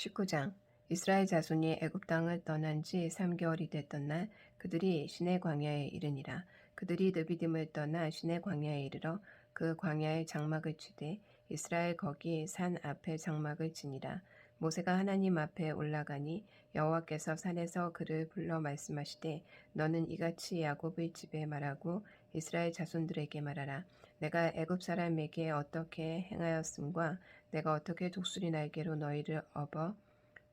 19장 이스라엘 자손이 애굽 땅을 떠난 지 3개월이 됐던 날 그들이 시내 광야에 이르니라. 그들이 느비딤을 떠나 시내 광야에 이르러 그 광야의 장막을 치되 이스라엘 거기 산 앞에 장막을 치니라. 모세가 하나님 앞에 올라가니 여호와께서 산에서 그를 불러 말씀하시되 너는 이같이 야곱의 집에 말하고 이스라엘 자손들에게 말하라. 내가 애굽 사람에게 어떻게 행하였음과 내가 어떻게 독수리 날개로 너희를 업어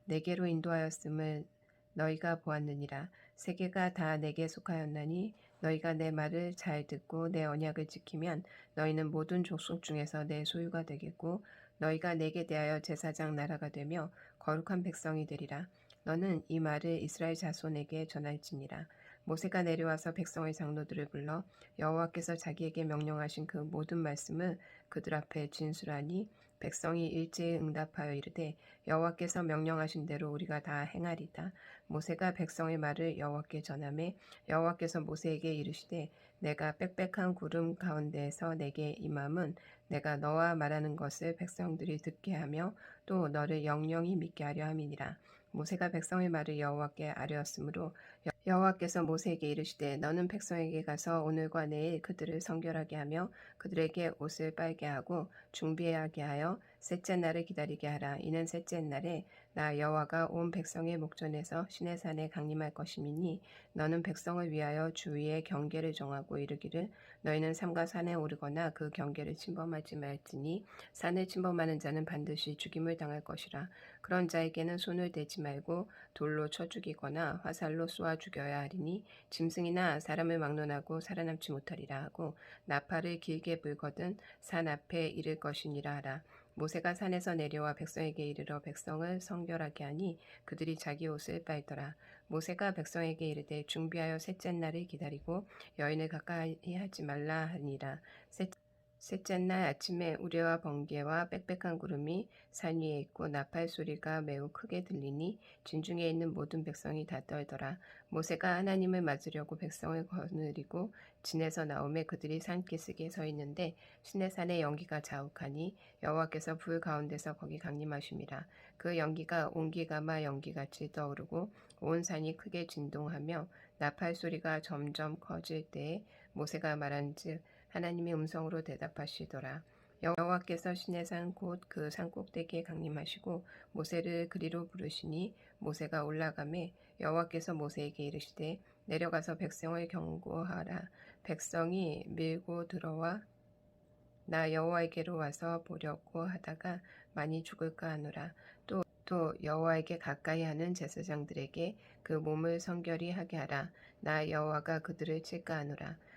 내게로 인도하였음을 너희가 보았느니라. 세계가 다 내게 속하였나니 너희가 내 말을 잘 듣고 내 언약을 지키면 너희는 모든 족속 중에서 내 소유가 되겠고 너희가 내게 대하여 제사장 나라가 되며 거룩한 백성이 되리라. 너는 이 말을 이스라엘 자손에게 전할지니라. 모세가 내려와서 백성의 장로들을 불러 여호와께서 자기에게 명령하신 그 모든 말씀을 그들 앞에 진술하니 백성이 일제히 응답하여 이르되 여호와께서 명령하신 대로 우리가 다 행하리다. 모세가 백성의 말을 여호와께 전하매 여호와께서 모세에게 이르시되 내가 빽빽한 구름 가운데에서 내게 임함은 내가 너와 말하는 것을 백성들이 듣게 하며 또 너를 영영히 믿게 하려 함이니라. 모세가 백성의 말을 여호와께 아뢰었으므로 여호와께서 모세에게 이르시되 너는 백성에게 가서 오늘과 내일 그들을 성결하게 하며 그들에게 옷을 빨게 하고 준비하게 하여 셋째 날을 기다리게 하라. 이는 셋째 날에 나 여호와가 온 백성의 목전에서 시내산에 강림할 것임이니 너는 백성을 위하여 주위에 경계를 정하고 이르기를 너희는 삼가 산에 오르거나 그 경계를 침범하지 말지니 산을 침범하는 자는 반드시 죽임을 당할 것이라. 그런 자에게는 손을 대지 말고 돌로 쳐 죽이거나 화살로 쏘아 죽여야 하리니 짐승이나 사람을 막론하고 살아남지 못하리라 하고 나팔을 길게 불거든 산 앞에 이를 것이니라 하라 모세가 산에서 내려와 백성에게 이르러 백성을 성결하게 하니 그들이 자기 옷을 빨더라. 모세가 백성에게 이르되 준비하여 셋째 날을 기다리고 여인을 가까이 하지 말라 하니라. 셋 셋째 날 아침에 우레와 번개와 빽빽한 구름이 산 위에 있고 나팔 소리가 매우 크게 들리니 진중에 있는 모든 백성이 다 떨더라. 모세가 하나님을 맞으려고 백성을 거느리고 진에서 나오매 그들이 산 기슭에 서 있는데 시내산의 연기가 자욱하니 여호와께서 불 가운데서 거기 강림하심이라. 그 연기가 온기가마 연기같이 떠오르고 온 산이 크게 진동하며 나팔 소리가 점점 커질 때에 모세가 말한즉 하나님의 음성으로 대답하시더라. 여호와께서 시내산 곧 그 산 꼭대기에 강림하시고 모세를 그리로 부르시니 모세가 올라가매 여호와께서 모세에게 이르시되 내려가서 백성을 경고하라. 백성이 밀고 들어와 나 여호와에게로 와서 보려고 하다가 많이 죽을까 하노라. 또 또 여호와에게 가까이 하는 제사장들에게 그 몸을 성결히 하게 하라. 나 여호와가 그들을 칠까 하노라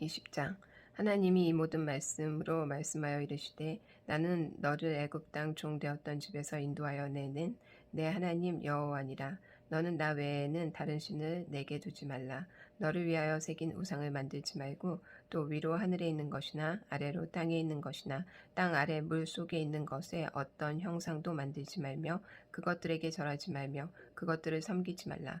20장. 하나님이 이 모든 말씀으로 말씀하여 이르시되 나는 너를 애굽 땅 종되었던 집에서 인도하여 내는 내 하나님 여호와니라. 너는 나 외에는 다른 신을 내게 두지 말라. 너를 위하여 새긴 우상을 만들지 말고 또 위로 하늘에 있는 것이나 아래로 땅에 있는 것이나 땅 아래 물 속에 있는 것에 어떤 형상도 만들지 말며 그것들에게 절하지 말며 그것들을 섬기지 말라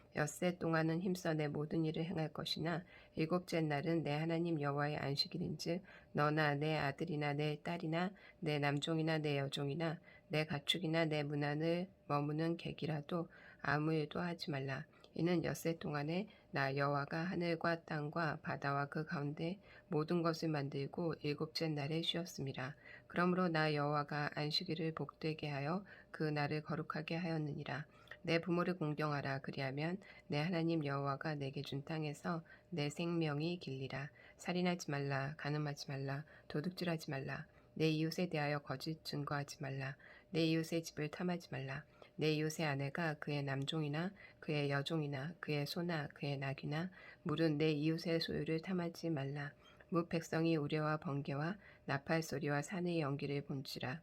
엿새 동안은 힘써 내 모든 일을 행할 것이나 일곱째 날은 내 하나님 여호와의 안식일인즉 너나 내 아들이나 내 딸이나 내 남종이나 내 여종이나 내 가축이나 내 문안을 머무는 객이라도 아무 일도 하지 말라. 이는 엿새 동안에 나 여호와가 하늘과 땅과 바다와 그 가운데 모든 것을 만들고 일곱째 날에 쉬었습니다. 그러므로 나 여호와가 안식일을 복되게 하여 그 날을 거룩하게 하였느니라. 내 부모를 공경하라. 그리하면 내 하나님 여호와가 내게 준 땅에서 내 생명이 길리라. 살인하지 말라. 간음하지 말라. 도둑질하지 말라. 내 이웃에 대하여 거짓 증거하지 말라. 내 이웃의 집을 탐하지 말라. 내 이웃의 아내가 그의 남종이나 그의 여종이나 그의 소나 그의 낙이나 물은 내 이웃의 소유를 탐하지 말라. 무 백성이 우려와 번개와 나팔 소리와 산의 연기를 본지라.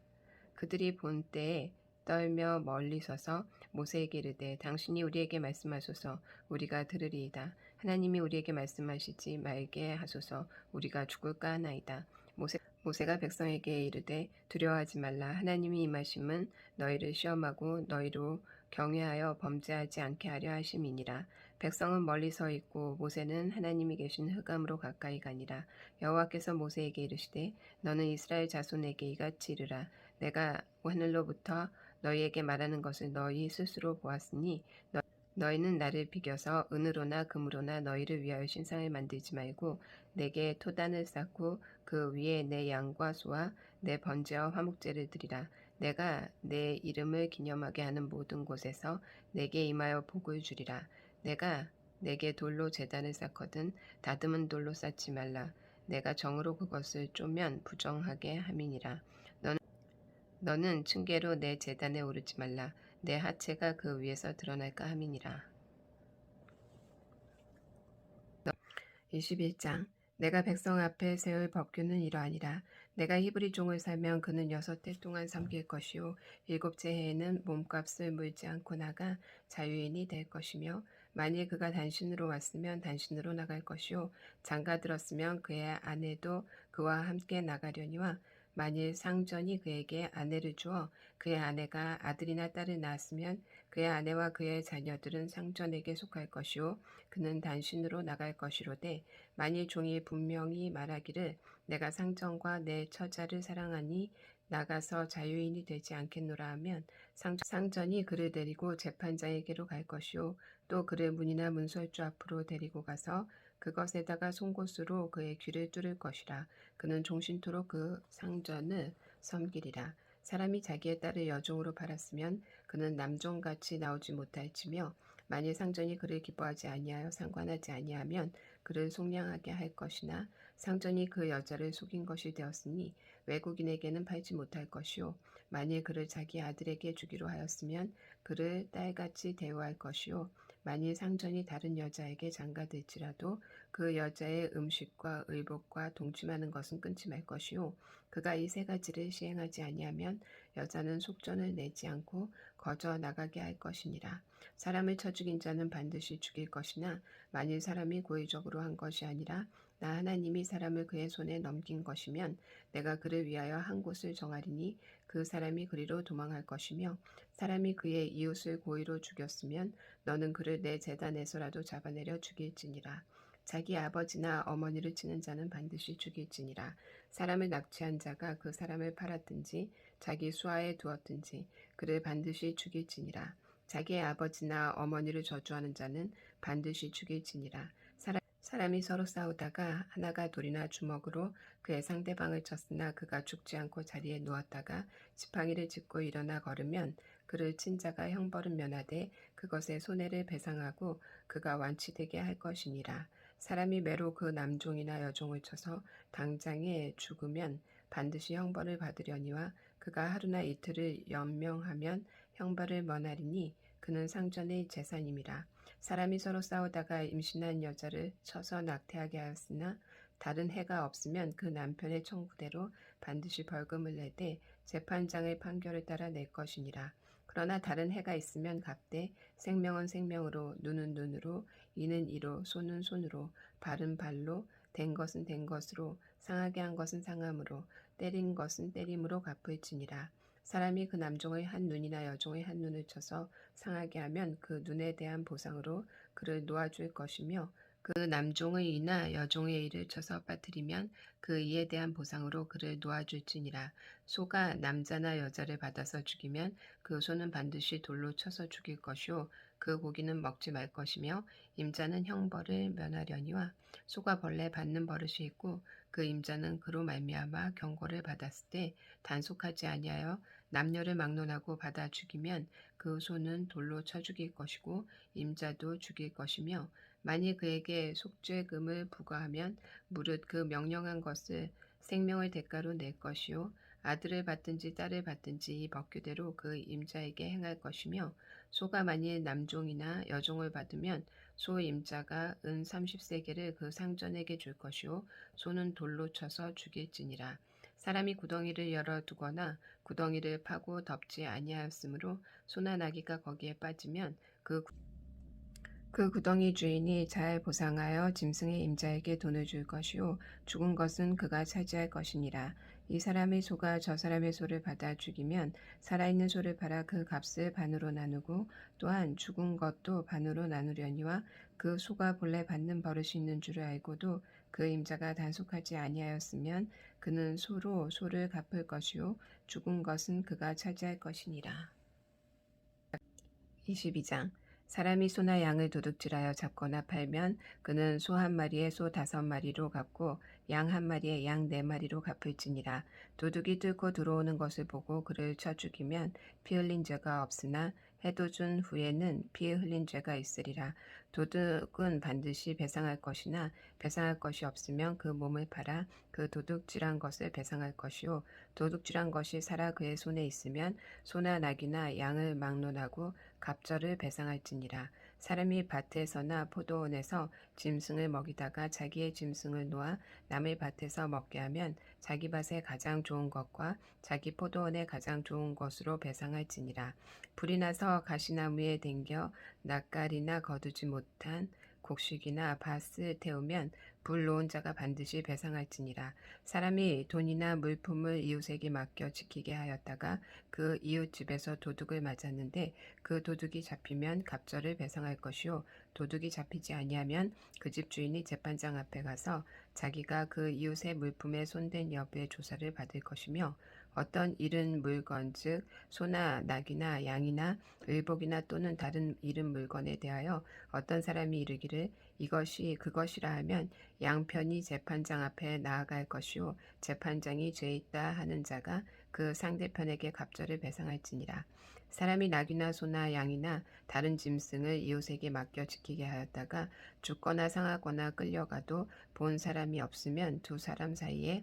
그들이 본 때에 떨며 멀리 서서 모세에게 이르되 당신이 우리에게 말씀하소서. 우리가 들으리이다. 하나님이 우리에게 말씀하시지 말게 하소서. 우리가 죽을까 하나이다. 모세 모세가 백성에게 이르되 두려워하지 말라. 하나님이 임하심은 너희를 시험하고 너희로 경외하여 범죄하지 않게 하려 하심이니라. 백성은 멀리 서 있고 모세는 하나님이 계신 흑암으로 가까이 가니라. 여호와께서 모세에게 이르시되 너는 이스라엘 자손에게 이같이 이르라. 내가 하늘로부터 너희에게 말하는 것을 너희 스스로 보았으니 너, 너희는 나를 비겨서 은으로나 금으로나 너희를 위하여 신상을 만들지 말고 내게 토단을 쌓고 그 위에 내 양과 소와 내 번제와 화목제를 드리라. 내가 내 이름을 기념하게 하는 모든 곳에서 내게 임하여 복을 주리라. 내가 내게 돌로 재단을 쌓거든 다듬은 돌로 쌓지 말라. 내가 정으로 그것을 쪼면 부정하게 함이니라 너는 층계로 내 재단에 오르지 말라. 내 하체가 그 위에서 드러날까 함이니라. 21장 내가 백성 앞에 세울 법규는 이러하니라. 내가 히브리 종을 살면 그는 여섯 해 동안 섬길 것이요. 일곱째 해에는 몸값을 물지 않고 나가 자유인이 될 것이며 만일 그가 단신으로 왔으면 단신으로 나갈 것이요. 장가 들었으면 그의 아내도 그와 함께 나가려니와 만일 상전이 그에게 아내를 주어 그의 아내가 아들이나 딸을 낳았으면 그의 아내와 그의 자녀들은 상전에게 속할 것이요 그는 단신으로 나갈 것이로되 만일 종이 분명히 말하기를 내가 상전과 내 처자를 사랑하니 나가서 자유인이 되지 않겠노라 하면 상전이 그를 데리고 재판자에게로 갈 것이요 또 그를 문이나 문설주 앞으로 데리고 가서 그것에다가 송곳으로 그의 귀를 뚫을 것이라. 그는 종신토록 그 상전을 섬기리라. 사람이 자기의 딸을 여종으로 팔았으면 그는 남종같이 나오지 못할지며 만일 상전이 그를 기뻐하지 아니하여 상관하지 아니하면 그를 속량하게 할 것이나 상전이 그 여자를 속인 것이 되었으니 외국인에게는 팔지 못할 것이요. 만일 그를 자기 아들에게 주기로 하였으면 그를 딸같이 대우할 것이요 만일 상전이 다른 여자에게 장가들지라도 그 여자의 음식과 의복과 동침하는 것은 끊지 말 것이요 그가 이 세 가지를 시행하지 아니하면 여자는 속전을 내지 않고 거저 나가게 할 것이니라. 사람을 쳐 죽인 자는 반드시 죽일 것이나 만일 사람이 고의적으로 한 것이 아니라 나 하나님이 사람을 그의 손에 넘긴 것이면 내가 그를 위하여 한 곳을 정하리니 그 사람이 그리로 도망할 것이며 사람이 그의 이웃을 고의로 죽였으면 너는 그를 내 재단에서라도 잡아내려 죽일지니라. 자기 아버지나 어머니를 치는 자는 반드시 죽일지니라. 사람을 납치한 자가 그 사람을 팔았든지 자기 수하에 두었든지 그를 반드시 죽일지니라. 자기의 아버지나 어머니를 저주하는 자는 반드시 죽일지니라 사람이 서로 싸우다가 하나가 돌이나 주먹으로 그의 상대방을 쳤으나 그가 죽지 않고 자리에 누웠다가 지팡이를 짚고 일어나 걸으면 그를 친 자가 형벌은 면하되 그것의 손해를 배상하고 그가 완치되게 할 것이니라. 사람이 매로 그 남종이나 여종을 쳐서 당장에 죽으면 반드시 형벌을 받으려니와 그가 하루나 이틀을 연명하면 형벌을 면하리니 그는 상전의 재산임이라. 사람이 서로 싸우다가 임신한 여자를 쳐서 낙태하게 하였으나 다른 해가 없으면 그 남편의 청구대로 반드시 벌금을 내되 재판장의 판결을 따라 낼 것이니라. 그러나 다른 해가 있으면 값되 생명은 생명으로 눈은 눈으로 이는 이로 손은 손으로 발은 발로 된 것은 된 것으로 상하게 한 것은 상함으로 때린 것은 때림으로 갚을지니라. 사람이 그 남종의 한 눈이나 여종의 한 눈을 쳐서 상하게 하면 그 눈에 대한 보상으로 그를 놓아줄 것이며 그 남종의 이나 여종의 이를 쳐서 빠뜨리면 그 이에 대한 보상으로 그를 놓아줄지니라. 소가 남자나 여자를 받아서 죽이면 그 소는 반드시 돌로 쳐서 죽일 것이요. 그 고기는 먹지 말 것이며 임자는 형벌을 면하려니와 소가 벌레 받는 버릇이 있고 그 임자는 그로 말미암아 경고를 받았을 때 단속하지 아니하여 남녀를 막론하고 받아 죽이면 그 소는 돌로 쳐 죽일 것이고 임자도 죽일 것이며 만일 그에게 속죄금을 부과하면 무릇 그 명령한 것을 생명의 대가로 낼 것이요. 아들을 받든지 딸을 받든지 이 법규대로 그 임자에게 행할 것이며 소가 만일 남종이나 여종을 받으면 소 임자가 은 30세계를 그 상전에게 줄 것이요. 소는 돌로 쳐서 죽일지니라 사람이 구덩이를 열어 두거나 구덩이를 파고 덮지 아니하였으므로 소나 나귀가 거기에 빠지면 그, 그 구덩이 주인이 잘 보상하여 짐승의 임자에게 돈을 줄 것이요 죽은 것은 그가 차지할 것이니라. 이 사람의 소가 저 사람의 소를 받아 죽이면 살아있는 소를 팔아 그 값을 반으로 나누고 또한 죽은 것도 반으로 나누려니와 그 소가 본래 받는 버릇이 있는 줄을 알고도 그 임자가 단속하지 아니하였으면 그는 소로 소를 갚을 것이요 죽은 것은 그가 차지할 것이니라. 22장 사람이 소나 양을 도둑질하여 잡거나 팔면 그는 소 한 마리에 소 다섯 마리로 갚고 양 한 마리에 양 네 마리로 갚을지니라. 도둑이 뚫고 들어오는 것을 보고 그를 쳐 죽이면 피 흘린 죄가 없으나 해도 준 후에는 피 흘린 죄가 있으리라. 도둑은 반드시 배상할 것이나 배상할 것이 없으면 그 몸을 팔아 그 도둑질한 것을 배상할 것이요 도둑질한 것이 살아 그의 손에 있으면 소나 낙이나 양을 막론하고 갑절을 배상할지니라 사람이 밭에서나 포도원에서 짐승을 먹이다가 자기의 짐승을 놓아 남의 밭에서 먹게 하면 자기 밭에 가장 좋은 것과 자기 포도원에 가장 좋은 것으로 배상할지니라. 불이 나서 가시나무에 댕겨 낯가리나 거두지 못한 곡식이나 밭을 태우면 불 놓은 자가 반드시 배상할지니라. 사람이 돈이나 물품을 이웃에게 맡겨 지키게 하였다가 그 이웃 집에서 도둑을 맞았는데 그 도둑이 잡히면 갑절을 배상할 것이요. 도둑이 잡히지 아니하면 그 집 주인이 재판장 앞에 가서 자기가 그 이웃의 물품에 손댄 여부의 조사를 받을 것이며 어떤 잃은 물건 즉 소나 낙이나 양이나 의복이나 또는 다른 잃은 물건에 대하여 어떤 사람이 이르기를 이것이 그것이라 하면 양편이 재판장 앞에 나아갈 것이요 재판장이 죄 있다 하는 자가 그 상대편에게 갑절을 배상할지니라. 사람이 낙이나 소나 양이나 다른 짐승을 이웃에게 맡겨 지키게 하였다가 죽거나 상하거나 끌려가도 본 사람이 없으면 두 사람 사이에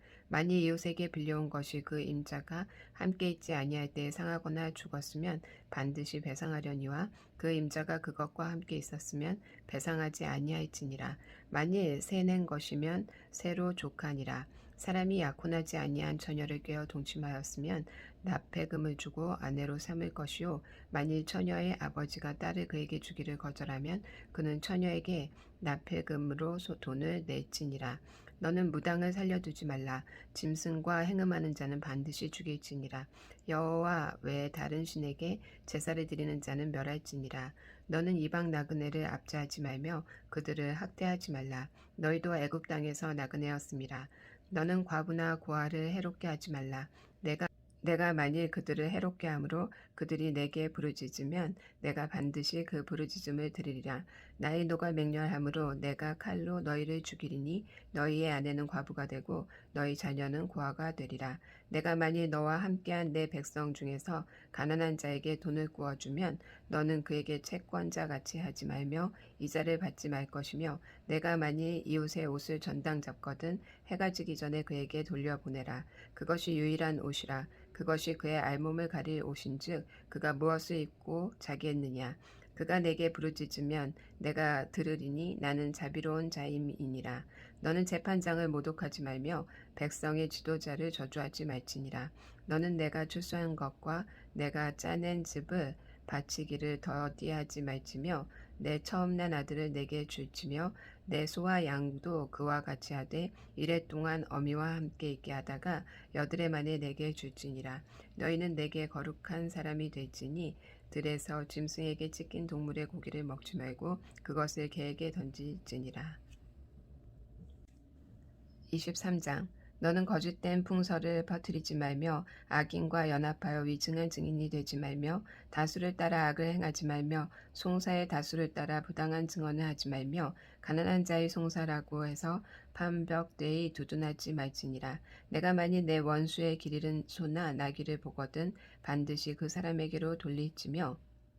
만일 이웃에게 빌려온 것이 그 임자가 함께 있지 아니할 때에 상하거나 죽었으면 반드시 배상하려니와 그 임자가 그것과 함께 있었으면 배상하지 아니할지니라. 만일 새낸 것이면 새로 족하니라. 사람이 약혼하지 아니한 처녀를 꿰어 동침하였으면 납폐금을 주고 아내로 삼을 것이요. 만일 처녀의 아버지가 딸을 그에게 주기를 거절하면 그는 처녀에게 납폐금으로 돈을 낼지니라 너는 무당을 살려두지 말라. 짐승과 행음하는 자는 반드시 죽일지니라. 여호와 외에 다른 신에게 제사를 드리는 자는 멸할지니라. 너는 이방 나그네를 압제하지 말며 그들을 학대하지 말라. 너희도 애굽 땅에서 나그네였음이라. 너는 과부나 고아를 해롭게 하지 말라. 내가 내가 만일 그들을 해롭게 함으로 그들이 내게 부르짖으면 내가 반드시 그 부르짖음을 들으리라. 나의 노가 맹렬함으로 내가 칼로 너희를 죽이리니 너희의 아내는 과부가 되고 너희 자녀는 고아가 되리라. 내가 만일 너와 함께한 내 백성 중에서 가난한 자에게 돈을 구워주면 너는 그에게 채권자 같이 하지 말며 이자를 받지 말 것이며 내가 만일 이웃의 옷을 전당 잡거든 해가 지기 전에 그에게 돌려보내라. 그것이 유일한 옷이라. 그것이 그의 알몸을 가릴 옷인즉 그가 무엇을 입고 자기했느냐 그가 내게 부르짖으면 내가 들으리니 나는 자비로운 자임이니라. 너는 재판장을 모독하지 말며 백성의 지도자를 저주하지 말지니라. 너는 내가 출소한 것과 내가 짜낸 즙을 바치기를 더디하지 말지며 내 처음 난 아들을 내게 줄지며 내 소와 양도 그와 같이 하되 이래 동안 어미와 함께 있게 하다가 여드레 만에 내게 줄지니라. 너희는 내게 거룩한 사람이 될지니 들에서 짐승에게 찢긴 동물의 고기를 먹지 말고 그것을 개에게 던질지니라. 23장 너는 거짓된 풍설을 퍼뜨리지 말며 악인과 연합하여 위증한 증인이 되지 말며 다수를 따라 악을 행하지 말며 송사의 다수를 따라 부당한 증언을 하지 말며 가난한 자의 송사라고 해서 판벽되이 두둔하지 말지니라. 내가 만일 내 원수의 길 잃은 소나 나귀를 보거든 반드시 그 사람에게로 돌리지며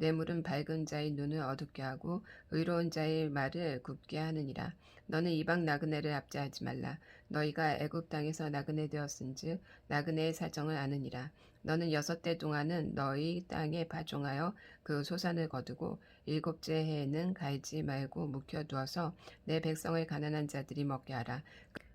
뇌물은 밝은 자의 눈을 어둡게 하고 의로운 자의 말을 굽게 하느니라. 너는 이방 나그네를 압제하지 말라. 너희가 애굽 땅에서 나그네 되었은즉 나그네의 사정을 아느니라. 너는 여섯 대 동안은 너희 땅에 파종하여 그 소산을 거두고 일곱째 해에는 갈지 말고 묵혀 두어서 내 백성을 가난한 자들이 먹게 하라.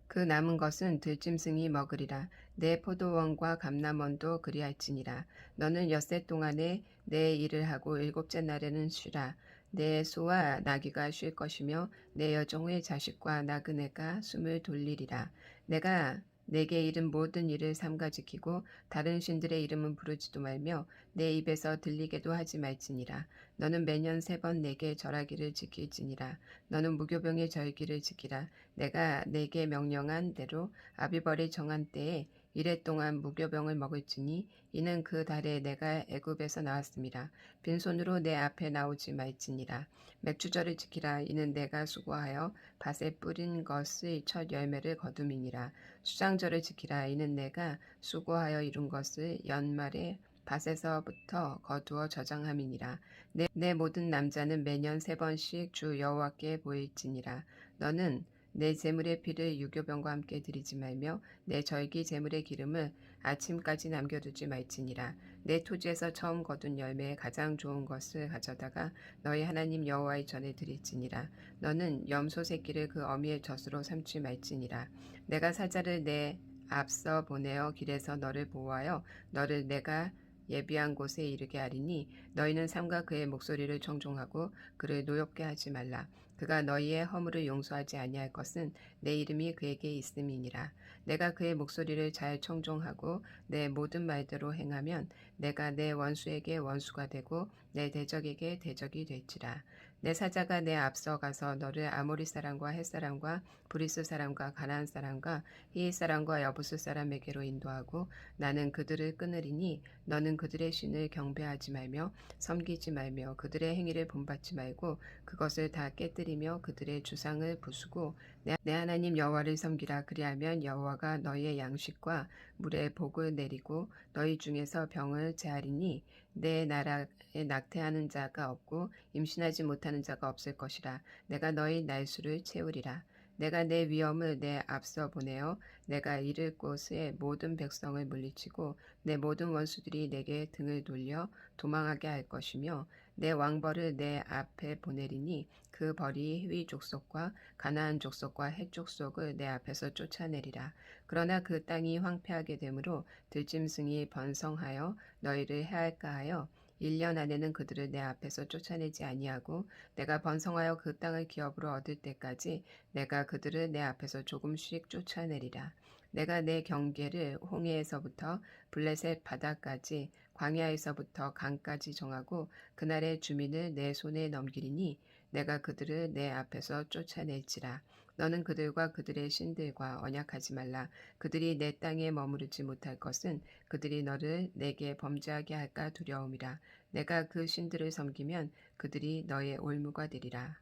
그 남은 것은 들짐승이 먹으리라. 내 포도원과 감남원도 그리할지니라. 너는 엿새 동안에 내 일을 하고 일곱째 날에는 쉬라. 내 소와 나귀가 쉴 것이며 내 여종의 자식과 나그네가 숨을 돌리리라. 내가 내게 이른 모든 일을 삼가 지키고 다른 신들의 이름은 부르지도 말며 내 입에서 들리게도 하지 말지니라. 너는 매년 세 번 내게 절하기를 지킬지니라. 너는 무교병의 절기를 지키라. 내가 내게 명령한 대로 아비벌이 정한 때에 이래 동안 무교병을 먹을지니 이는 그 달에 내가 애굽에서 나왔습니다. 빈손으로 내 앞에 나오지 말지니라. 맥주절을 지키라. 이는 내가 수고하여 밭에 뿌린 것의 첫 열매를 거둠이니라. 수장절을 지키라. 이는 내가 수고하여 이룬 것을 연말에 밭에서부터 거두어 저장함이니라. 내, 내 모든 남자는 매년 세 번씩 주 여호와께 보일지니라. 너는 내 재물의 피를 유교병과 함께 드리지 말며 내 절기 재물의 기름을 아침까지 남겨두지 말지니라. 내 토지에서 처음 거둔 열매의 가장 좋은 것을 가져다가 너희 하나님 여호와의 전에 드릴지니라. 너는 염소 새끼를 그 어미의 젖으로 삼지 말지니라. 내가 사자를 내 앞서 보내어 길에서 너를 보호하여 너를 내가 예비한 곳에 이르게 하리니 너희는 삼가 그의 목소리를 청종하고 그를 노엽게 하지 말라. 그가 너희의 허물을 용서하지 아니할 것은 내 이름이 그에게 있음이니라. 내가 그의 목소리를 잘 청종하고 내 모든 말대로 행하면 내가 내 원수에게 원수가 되고 내 대적에게 대적이 될지라. 내 사자가 내 앞서 가서 너를 아모리 사람과 헷 사람과 브리스 사람과 가나안 사람과 히이 사람과 여부스 사람에게로 인도하고 나는 그들을 끊으리니 너는 그들의 신을 경배하지 말며 섬기지 말며 그들의 행위를 본받지 말고 그것을 다 깨뜨리며 그들의 주상을 부수고 내, 내 하나님 여호와를 섬기라. 그리하면 여호와가 너희의 양식과 물에 복을 내리고 너희 중에서 병을 제하리니 내 나라에 낙태하는 자가 없고 임신하지 못하는 자가 없을 것이라. 내가 너희 날수를 채우리라 내가 내 위엄을 내 앞서 보내어 내가 이를 곳에 모든 백성을 물리치고 내 모든 원수들이 내게 등을 돌려 도망하게 할 것이며 내 왕벌을 내 앞에 보내리니 그 벌이 휘 족속과 가나안 족속과 헷 족속을 내 앞에서 쫓아내리라. 그러나 그 땅이 황폐하게 되므로 들짐승이 번성하여 너희를 해할까 하여 1년 안에는 그들을 내 앞에서 쫓아내지 아니하고 내가 번성하여 그 땅을 기업으로 얻을 때까지 내가 그들을 내 앞에서 조금씩 쫓아내리라. 내가 내 경계를 홍해에서부터 블레셋 바다까지 광야에서부터 강까지 정하고 그날의 주민을 내 손에 넘기리니 내가 그들을 내 앞에서 쫓아낼지라. 너는 그들과 그들의 신들과 언약하지 말라. 그들이 내 땅에 머무르지 못할 것은 그들이 너를 내게 범죄하게 할까 두려움이라. 내가 그 신들을 섬기면 그들이 너의 올무가 되리라.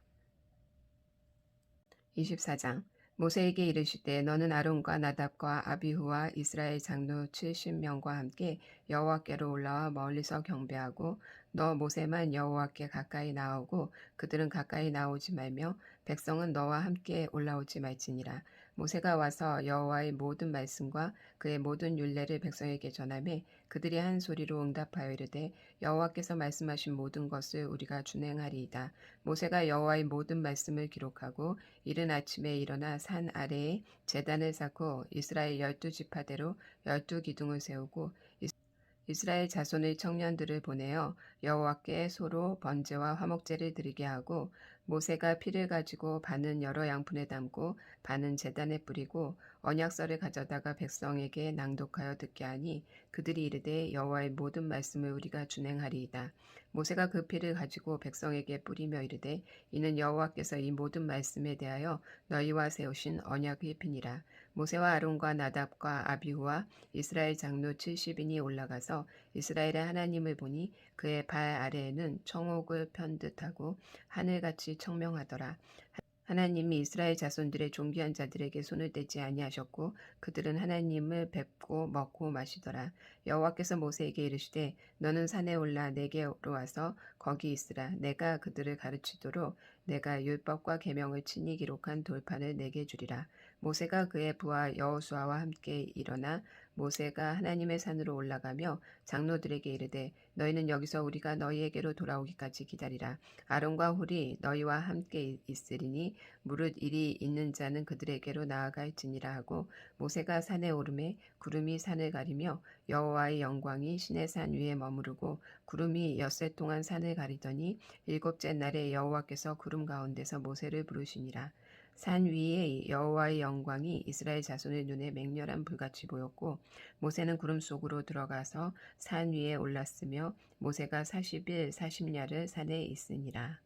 24장 모세에게 이르시되 너는 아론과 나답과 아비후와 이스라엘 장로 70명과 함께 여호와께로 올라와 멀리서 경배하고 너 모세만 여호와께 가까이 나오고 그들은 가까이 나오지 말며 백성은 너와 함께 올라오지 말지니라 모세가 와서 여호와의 모든 말씀과 그의 모든 율례를 백성에게 전하매 그들이 한 소리로 응답하여 이르되 여호와께서 말씀하신 모든 것을 우리가 준행하리이다. 모세가 여호와의 모든 말씀을 기록하고 이른 아침에 일어나 산 아래에 제단을 쌓고 이스라엘 열두 지파대로 열두 기둥을 세우고 이스라엘 자손의 청년들을 보내어 여호와께 소로 번제와 화목제를 드리게 하고 모세가 피를 가지고 반은 여러 양푼에 담고 반은 제단에 뿌리고 언약서를 가져다가 백성에게 낭독하여 듣게 하니 그들이 이르되 여호와의 모든 말씀을 우리가 준행하리이다. 모세가 그 피를 가지고 백성에게 뿌리며 이르되 이는 여호와께서 이 모든 말씀에 대하여 너희와 세우신 언약의 피니라. 모세와 아론과 나답과 아비후와 이스라엘 장로 70인이 올라가서 이스라엘의 하나님을 보니 그의 발 아래에는 청옥을 편 듯하고 하늘같이 청명하더라. 하나님이 이스라엘 자손들의 존귀한 자들에게 손을 떼지 아니하셨고 그들은 하나님을 뵙고 먹고 마시더라. 여호와께서 모세에게 이르시되 너는 산에 올라 내게로 와서 거기 있으라. 내가 그들을 가르치도록 내가 율법과 계명을 친히 기록한 돌판을 내게 주리라. 모세가 그의 부하 여호수아와 함께 일어나 모세가 하나님의 산으로 올라가며 장로들에게 이르되 너희는 여기서 우리가 너희에게로 돌아오기까지 기다리라. 아론과 홀이 너희와 함께 있으리니 무릇 일이 있는 자는 그들에게로 나아갈지니라 하고 모세가 산에 오르매 구름이 산을 가리며 여호와의 영광이 신의 산 위에 머무르고 구름이 엿새 동안 산을 가리더니 일곱째 날에 여호와께서 구름 가운데서 모세를 부르시니라. 산 위에 여호와의 영광이 이스라엘 자손의 눈에 맹렬한 불같이 보였고 모세는 구름 속으로 들어가서 산 위에 올랐으며 모세가 40일 40야를 산에 있으니라.